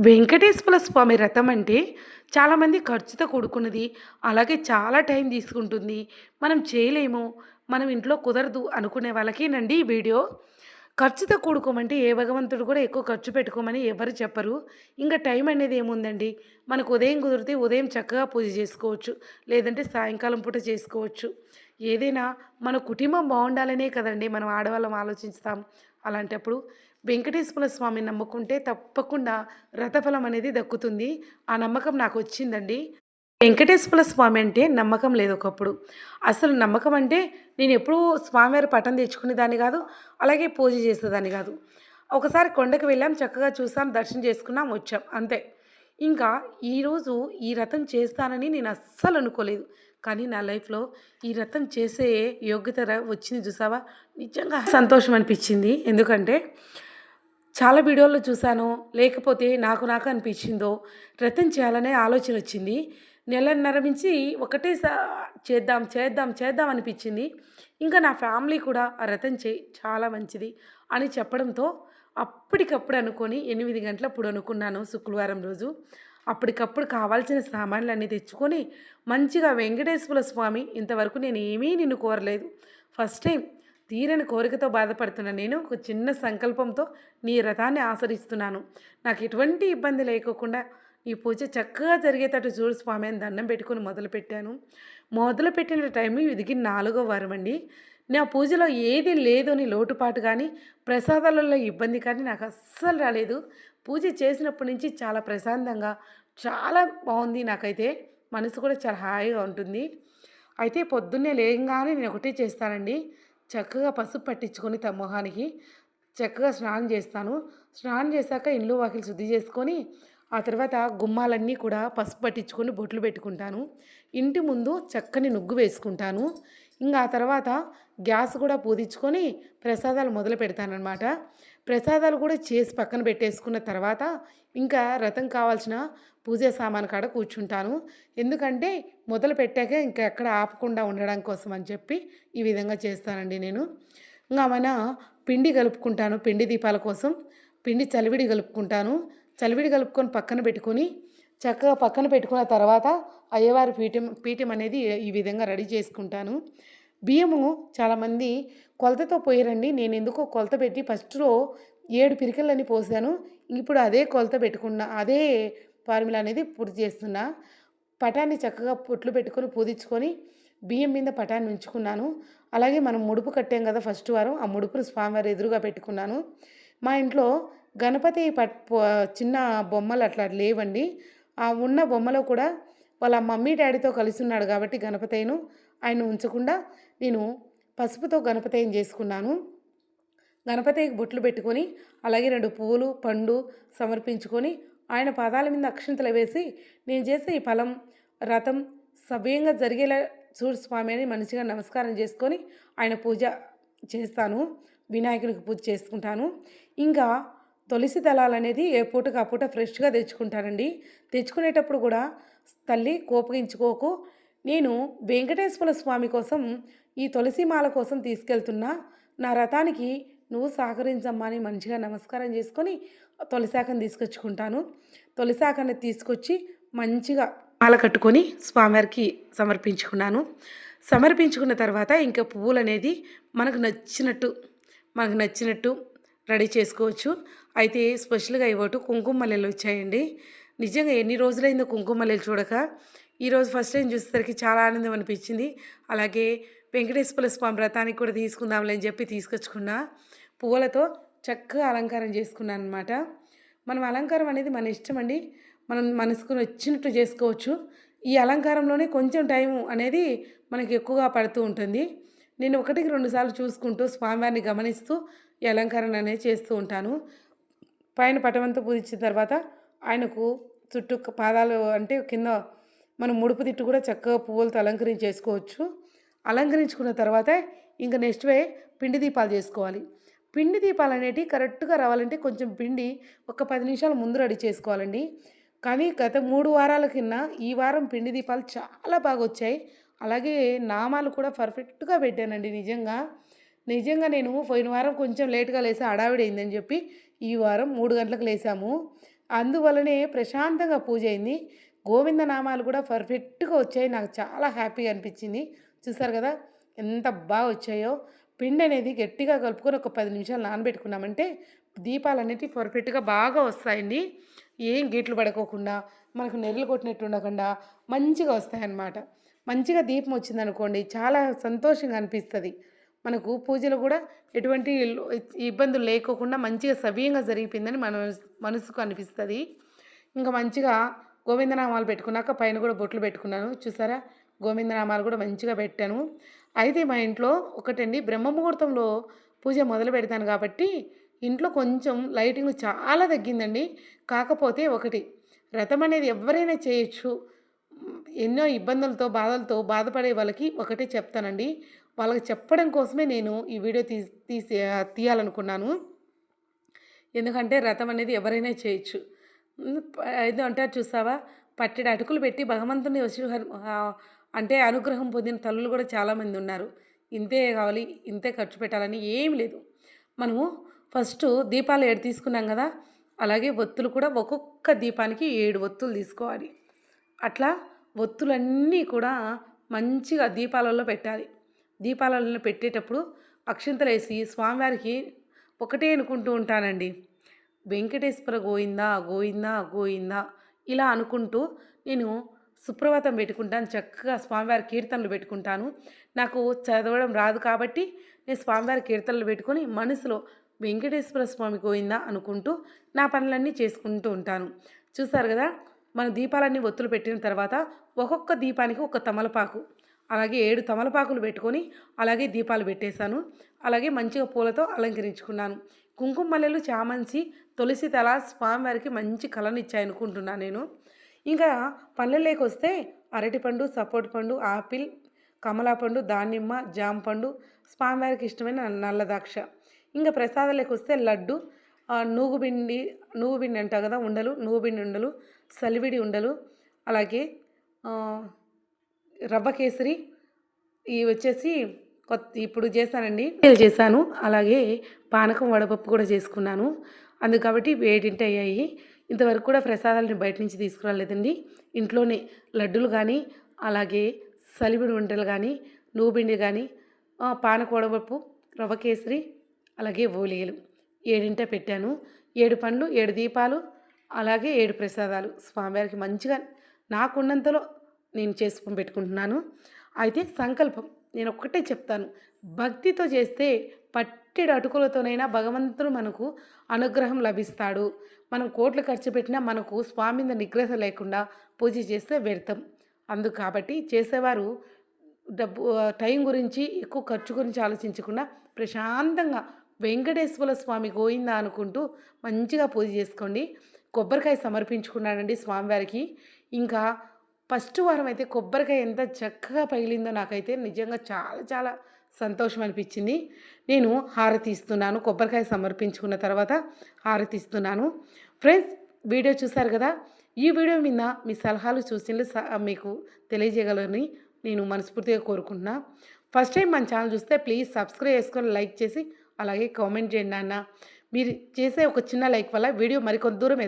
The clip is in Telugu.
వెంకటేశ్వర స్వామి రథం అంటే చాలామంది ఖర్చుతో కూడుకున్నది. అలాగే చాలా టైం తీసుకుంటుంది. మనం చేయలేము. మనం ఇంట్లో కుదరదు అనుకునే వాళ్ళకేనండి ఈ వీడియో. ఖర్చుతో కూడుకోమంటే ఏ భగవంతుడు కూడా ఎక్కువ ఖర్చు పెట్టుకోమని ఎవరు చెప్పరు. ఇంకా టైం అనేది ఏముందండి? మనకు ఉదయం కుదిరితే ఉదయం చక్కగా పూజ చేసుకోవచ్చు. లేదంటే సాయంకాలం పూట చేసుకోవచ్చు. ఏదైనా మన కుటుంబం బాగుండాలనే కదండి మనం ఆడవాళ్ళం ఆలోచిస్తాం. అలాంటప్పుడు వెంకటేశ్వర స్వామిని నమ్ముకుంటే తప్పకుండా రథఫలం అనేది దక్కుతుంది. ఆ నమ్మకం నాకు వచ్చిందండి. వెంకటేశ్వర స్వామి అంటే నమ్మకం లేదు ఒకప్పుడు. అసలు నమ్మకం అంటే నేను ఎప్పుడూ స్వామివారి పటం తెచ్చుకునేదాన్ని కాదు అలాగే పూజ చేసేదాన్ని కాదు. ఒకసారి కొండకు వెళ్ళాం చక్కగా చూసాం దర్శనం చేసుకున్నాం వచ్చాం అంతే. ఇంకా ఈరోజు ఈ రథం చేస్తానని నేను అస్సలు అనుకోలేదు. కానీ నా లైఫ్లో ఈ రథం చేసే యోగ్యత ర- వచ్చింది చూసావా? నిజంగా సంతోషం అనిపించింది. ఎందుకంటే చాలా వీడియోల్లో చూశాను. లేకపోతే నాకు నాకు అనిపించిందో? రతం చేయాలనే ఆలోచన వచ్చింది. నెలన్నర నుంచి ఒకటే చేద్దాం చేద్దాం చేద్దాం అనిపించింది. ఇంకా నా ఫ్యామిలీ కూడా ఆ రతం చేయి చాలా మంచిది అని చెప్పడంతో అప్పటికప్పుడు అనుకొని ఎనిమిది గంటలప్పుడు అనుకున్నాను శుక్రవారం రోజు. అప్పటికప్పుడు కావాల్సిన సామాన్లు అన్నీ తెచ్చుకొని మంచిగా వెంకటేశ్వర స్వామి ఇంతవరకు నేను ఏమీ నిన్ను కోరలేదు. ఫస్ట్ టైం తీరని కోరికతో బాధపడుతున్న నేను ఒక చిన్న సంకల్పంతో నీ రథాన్ని ఆచరిస్తున్నాను. నాకు ఎటువంటి ఇబ్బంది లేకోకుండా ఈ పూజ చక్కగా జరిగేటట్టు చూడు స్వామి అని దండం పెట్టుకుని మొదలుపెట్టాను. మొదలుపెట్టిన టైం ఇది నాలుగో వారం అండి. నా పూజలో ఏది లేదు అని లోటుపాటు కానీ ప్రసాదాలలో ఇబ్బంది కానీ నాకు అస్సలు రాలేదు. పూజ చేసినప్పటి నుంచి చాలా ప్రశాంతంగా చాలా బాగుంది నాకైతే. మనసు కూడా చాలా హాయిగా ఉంటుంది. అయితే పొద్దున్నే లేగానే నేను ఒకటే చేస్తానండి. చక్కగా పసుపు పట్టించుకొని తమ మొహానికి చక్కగా స్నానం చేస్తాను. స్నానం చేశాక ఇల్లు వాకిలి శుద్ధి చేసుకొని ఆ తర్వాత గుమ్మాలన్నీ కూడా పసుపు పట్టించుకొని బొట్లు పెట్టుకుంటాను. ఇంటి ముందు చక్కని నుగ్గు వేసుకుంటాను. ఇంకా ఆ తర్వాత గ్యాస్ కూడా పూదించుకొని ప్రసాదాలు మొదలు పెడతానమాట ప్రసాదాలు కూడా చేసి పక్కన పెట్టేసుకున్న తర్వాత ఇంకా రథం కావాల్సిన పూజ సామాను కాడ కూర్చుంటాను. ఎందుకంటే మొదలు పెట్టాక ఇంకా ఎక్కడ ఆపకుండా ఉండడం కోసం అని చెప్పి ఈ విధంగా చేస్తానండి నేను. ఇంకా మన పిండి కలుపుకుంటాను పిండి దీపాల కోసం. పిండి చలివిడి కలుపుకుంటాను. చలివిడి కలుపుకొని పక్కన పెట్టుకొని చక్కగా పక్కన పెట్టుకున్న తర్వాత అయ్యవారి పీఠం పీఠం అనేది ఈ విధంగా రెడీ చేసుకుంటాను. బియ్యము చాలామంది కొలతతో పోయారండి. నేను ఎందుకో కొలత పెట్టి ఫస్ట్లో ఏడు పిరికలని పోసాను. ఇప్పుడు అదే కొలత పెట్టుకున్నా అదే ఫార్ములా అనేది పూర్తి చేస్తున్నా. పటాన్ని చక్కగా పొట్లు పెట్టుకొని పూదించుకొని బియ్యం మీద పటాన్ని ఉంచుకున్నాను. అలాగే మనం ముడుపు కట్టాం కదా ఫస్ట్ వారం ఆ ముడుపును స్వామివారి ఎదురుగా పెట్టుకున్నాను. మా ఇంట్లో గణపతి పట్ చిన్న బొమ్మలు అట్లా లేవండి. ఆ ఉన్న బొమ్మలో కూడా వాళ్ళ మమ్మీ డాడీతో కలిసి ఉన్నాడు కాబట్టి గణపతయ్యను ఆయన ఉంచకుండా నేను పసుపుతో గణపతయ్యని చేసుకున్నాను. గణపతికి బొట్లు పెట్టుకొని అలాగే రెండు పువ్వులు పండు సమర్పించుకొని ఆయన పాదాల మీద అక్షింతలు వేసి నేను చేసే ఈ ఫలం రథం సవ్యంగా జరిగేలా చూడు స్వామి అని మంచిగా నమస్కారం చేసుకొని ఆయన పూజ చేస్తాను. వినాయకునికి పూజ చేసుకుంటాను. ఇంకా తులసి దళాలు అనేది ఏ పూటకు ఆ పూట ఫ్రెష్గా తెచ్చుకుంటానండి తెచ్చుకునేటప్పుడు కూడా తల్లి కోపగించుకోకు. నేను వెంకటేశ్వర స్వామి కోసం ఈ తులసి మాల కోసం తీసుకెళ్తున్నా. నా రథానికి నువ్వు సహకరించమ్మా అని మంచిగా నమస్కారం చేసుకొని తొలిశాఖను తీసుకొచ్చుకుంటాను. తులసాకని తీసుకొచ్చి మంచిగా మాల కట్టుకొని స్వామివారికి సమర్పించుకున్నాను. సమర్పించుకున్న తర్వాత ఇంకా పువ్వులు అనేది మనకు నచ్చినట్టు మనకు నచ్చినట్టు రెడీ చేసుకోవచ్చు. అయితే స్పెషల్గా ఇవ్వటు కుంకుమ మల్లెలు వచ్చాయండి. నిజంగా ఎన్ని రోజులైందో కుంకుమ మల్లెలు చూడక ఈరోజు ఫస్ట్ టైం చూసేసరికి చాలా ఆనందం అనిపించింది. అలాగే వెంకటేశ్వర స్వామి వ్రతానికి కూడా తీసుకుందాంలే అని చెప్పి తీసుకొచ్చుకున్నా పువ్వులతో చక్కగా అలంకారం చేసుకున్నాను అనమాట మనం అలంకారం అనేది మన ఇష్టం అండి. మనం మనసుకు నచ్చినట్టు చేసుకోవచ్చు. ఈ అలంకారంలోనే కొంచెం టైం అనేది మనకి ఎక్కువగా పడుతూ ఉంటుంది. నేను ఒకటికి రెండు సార్లు చూసుకుంటూ స్వామివారిని గమనిస్తూ ఈ అలంకారం అనేది చేస్తూ ఉంటాను. పైన పటమంతా పూజించిన తర్వాత ఆయనకు చుట్టూ పాదాలు అంటే కింద మనం ముడుపు తిట్టు కూడా చక్కగా పువ్వులతో అలంకరించేసుకోవచ్చు. అలంకరించుకున్న తర్వాత ఇంకా నెక్స్ట్ వే పిండి దీపాలు చేసుకోవాలి. పిండి దీపాలు అనేటివి కరెక్ట్గా రావాలంటే కొంచెం పిండి ఒక పది నిమిషాలు ముందు రెడీ చేసుకోవాలండి. కానీ గత మూడు వారాల కింద ఈ వారం పిండి దీపాలు చాలా బాగా వచ్చాయి. అలాగే నామాలు కూడా పర్ఫెక్ట్గా పెట్టానండి నిజంగా. నిజంగా నేను పోయిన వారం కొంచెం లేట్గా లేసి హడావిడి అయిందని చెప్పి ఈ వారం మూడు గంటలకు లేసాము. అందువలనే ప్రశాంతంగా పూజ అయింది. గోవింద నామాలు కూడా పర్ఫెక్ట్గా వచ్చాయి. నాకు చాలా హ్యాపీగా అనిపించింది. చూసారు కదా ఎంత బాగా వచ్చాయో. పిండి అనేది గట్టిగా కలుపుకొని ఒక పది నిమిషాలు నానబెట్టుకున్నామంటే దీపాలు అనేటివి పర్ఫెక్ట్గా బాగా వస్తాయండి. ఏం గీట్లు పడుకోకుండా మనకు నెర్రలు కొట్టినట్టు ఉండకుండా మంచిగా వస్తాయన్నమాట. మంచిగా దీపం వచ్చిందనుకోండి చాలా సంతోషంగా అనిపిస్తుంది. మనకు పూజలు కూడా ఎటువంటి ఇబ్బందులు లేకోకుండా మంచిగా సవ్యంగా జరిగిపోయిందని మన మనసుకు అనిపిస్తుంది. ఇంకా మంచిగా గోవిందనామాలు పెట్టుకున్నాక పైన కూడా బొట్లు పెట్టుకున్నాను. చూసారా? గోవిందనామాలు కూడా మంచిగా పెట్టాను. అయితే మా ఇంట్లో ఒకటండి బ్రహ్మ ముహూర్తంలో పూజ మొదలు పెడతాను కాబట్టి ఇంట్లో కొంచెం లైటింగ్ చాలా తగ్గిందండి. కాకపోతే ఒకటి రథం అనేది ఎవరైనా చేయొచ్చు. ఎన్నో ఇబ్బందులతో బాధలతో బాధపడే వాళ్ళకి ఒకటే చెప్తానండి. వాళ్ళకి చెప్పడం కోసమే నేను ఈ వీడియో తీసి తీసి తీయాలనుకున్నాను. ఎందుకంటే రథం అనేది ఎవరైనా చేయొచ్చు. ఏదో అంటారు చూసావా? పట్టెడు అటుకులు పెట్టి భగవంతుని వచ్చి అంటే అనుగ్రహం పొందిన తల్లులు కూడా చాలామంది ఉన్నారు. ఇంతే కావాలి ఇంతే ఖర్చు పెట్టాలని ఏమి లేదు. మనము ఫస్ట్ దీపాలు ఏడు తీసుకున్నాం కదా అలాగే ఒత్తులు కూడా ఒక్కొక్క దీపానికి ఏడు ఒత్తులు తీసుకోవాలి. అట్లా ఒత్తులన్నీ కూడా మంచిగా దీపాలలో పెట్టాలి. దీపాలలో పెట్టేటప్పుడు అక్షింతలేసి స్వామివారికి ఒకటే అనుకుంటూ ఉంటానండి. వెంకటేశ్వర గోయిందా గోయిందా గోయిందా ఇలా అనుకుంటూ నేను సుప్రభాతం పెట్టుకుంటాను. చక్కగా స్వామివారి కీర్తనలు పెట్టుకుంటాను. నాకు చదవడం రాదు కాబట్టి నేను స్వామివారి కీర్తనలు పెట్టుకొని మనసులో వెంకటేశ్వర స్వామి గోయిందా అనుకుంటూ నా పనులన్నీ చేసుకుంటూ ఉంటాను. చూసారు కదా? మన దీపాలన్నీ ఒత్తులు పెట్టిన తర్వాత ఒక్కొక్క దీపానికి ఒక తమలపాకు అలాగే ఏడు తమలపాకులు పెట్టుకొని అలాగే దీపాలు పెట్టేశాను. అలాగే మంచిగా పూలతో అలంకరించుకున్నాను. కుంకుమ మల్లెలు చామంతి తులసి తల స్వామివారికి మంచి కళనిచ్చాయి అనుకుంటున్నాను నేను. ఇంకా పళ్ళలోకి వస్తే అరటిపండు సపోటా పండు ఆపిల్ కమలా పండు దానిమ్మ జామ పండు స్వామివారికి ఇష్టమైన నల్ల ద్రాక్ష. ఇంకా ప్రసాదాలకు వస్తే లడ్డు నూగుబిండి నూగుబిండి అంటారు కదా ఉండలు నూగుబిండి ఉండలు సలివిడి ఉండలు అలాగే రవ్వ కేసరి ఇవి వచ్చేసి కొత్త ఇప్పుడు చేశానండి. నేను చేశాను. అలాగే పానకం వడపప్పు కూడా చేసుకున్నాను. అందుకు కాబట్టి వేడింటి అయ్యాయి. ఇంతవరకు కూడా ప్రసాదాలని బయట నుంచి తీసుకురాలేదండి. ఇంట్లోనే లడ్డూలు కానీ అలాగే సలిబిడి వంటలు కానీ నువ్వుపిండి కానీ పానక వడపప్పు రవ్వ కేసరి అలాగే ఓలియలు ఏడింట పెట్టాను. ఏడు పండ్లు ఏడు దీపాలు అలాగే ఏడు ప్రసాదాలు. స్వామివారికి మంచిగా నాకున్నంతలో నేను చేసుకొని పెట్టుకుంటున్నాను. అయితే సంకల్పం. నేను ఒక్కటే చెప్తాను. భక్తితో చేస్తే పట్టెడు అటుకులతోనైనా భగవంతుడు మనకు అనుగ్రహం లభిస్తాడు. మనం కోట్లు ఖర్చు పెట్టినా మనకు స్వామి మీద నిగ్రహం లేకుండా పూజ చేస్తే వ్యర్థం. అందుకు కాబట్టి చేసేవారు డబ్బు టైం గురించి ఎక్కువ ఖర్చు గురించి ఆలోచించకుండా ప్రశాంతంగా వెంకటేశ్వర స్వామి గోయిందా అనుకుంటూ మంచిగా పూజ చేసుకోండి. కొబ్బరికాయ సమర్పించుకున్నాడండి స్వామివారికి. ఇంకా ఫస్ట్ వారం అయితే కొబ్బరికాయ ఎంత చక్కగా పగిలిందో నాకైతే నిజంగా చాలా చాలా సంతోషం అనిపించింది. నేను హారతి ఇస్తున్నాను కొబ్బరికాయ సమర్పించుకున్న తర్వాత హారతి ఇస్తున్నాను. ఫ్రెండ్స్ వీడియో చూశారు కదా? ఈ వీడియో మీద మీ సలహాలు సూచనలు మీకు తెలియజేయగలరని నేను మనస్ఫూర్తిగా కోరుకుంటున్నా. ఫస్ట్ టైం మన ఛానల్ చూస్తే ప్లీజ్ సబ్స్క్రైబ్ చేసుకొని లైక్ చేసి అలాగే కామెంట్ చేయండి అన్న మీరు చేసే ఒక చిన్న లైక్ వల్ల వీడియో మరికొంత దూరం వెళ్తుంది.